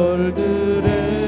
절들의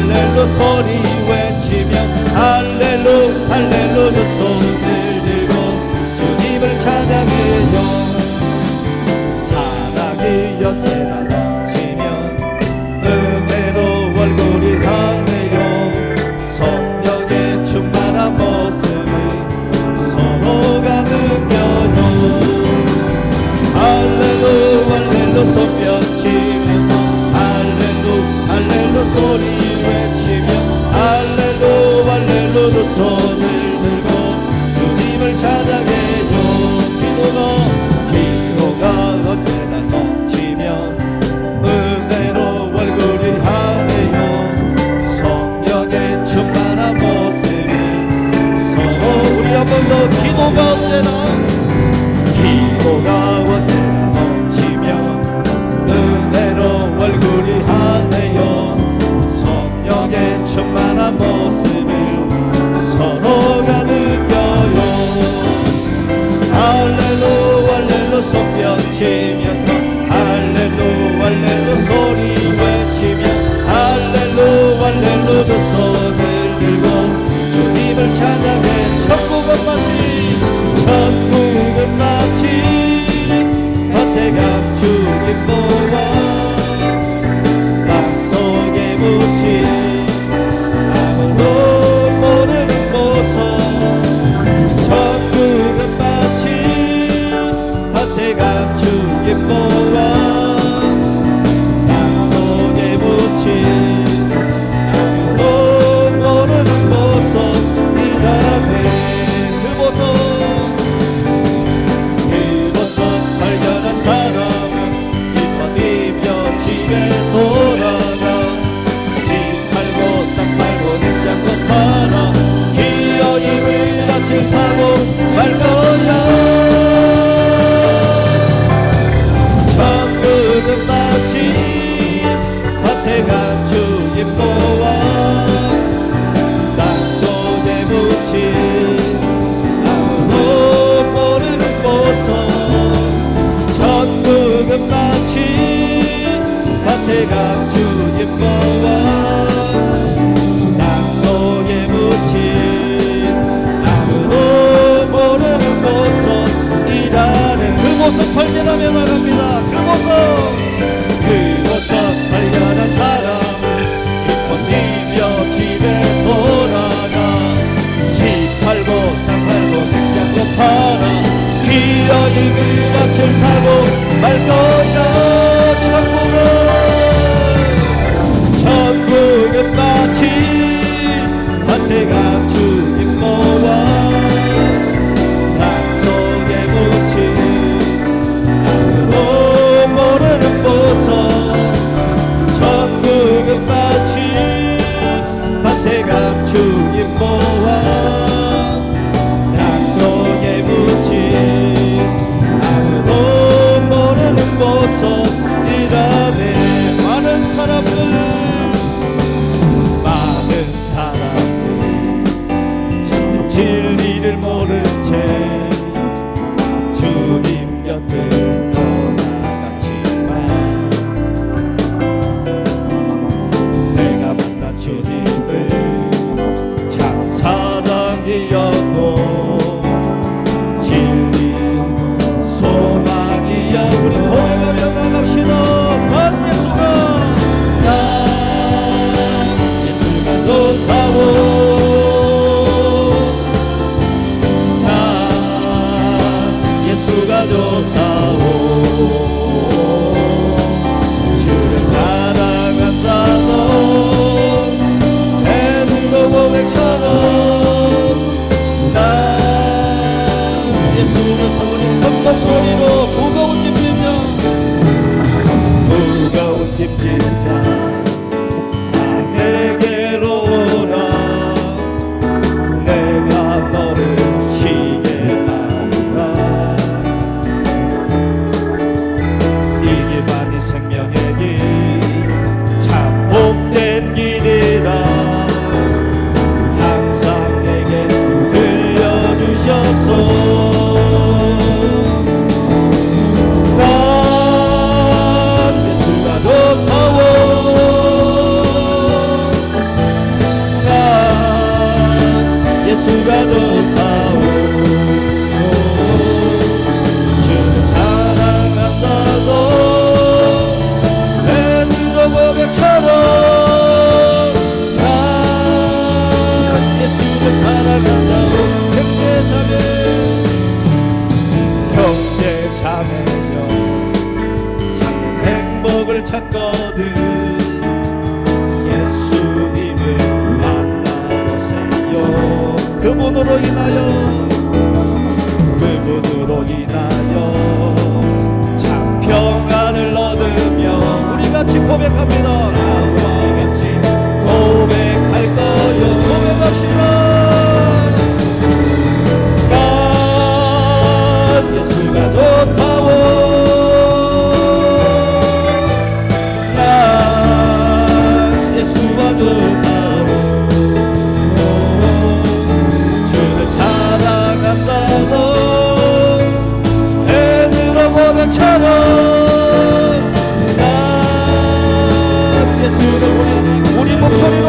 할렐루 소리 외치며 할렐루 할렐루였소 voz. 그곳은 발견하며 나갑니다. 그곳은 그곳은 발견한 사람 이꽃이며 집에 돌아가. 집 팔고 땅 팔고 냉장고 팔아. 길어질 그 밭을 사 どか 예수 우리 목소리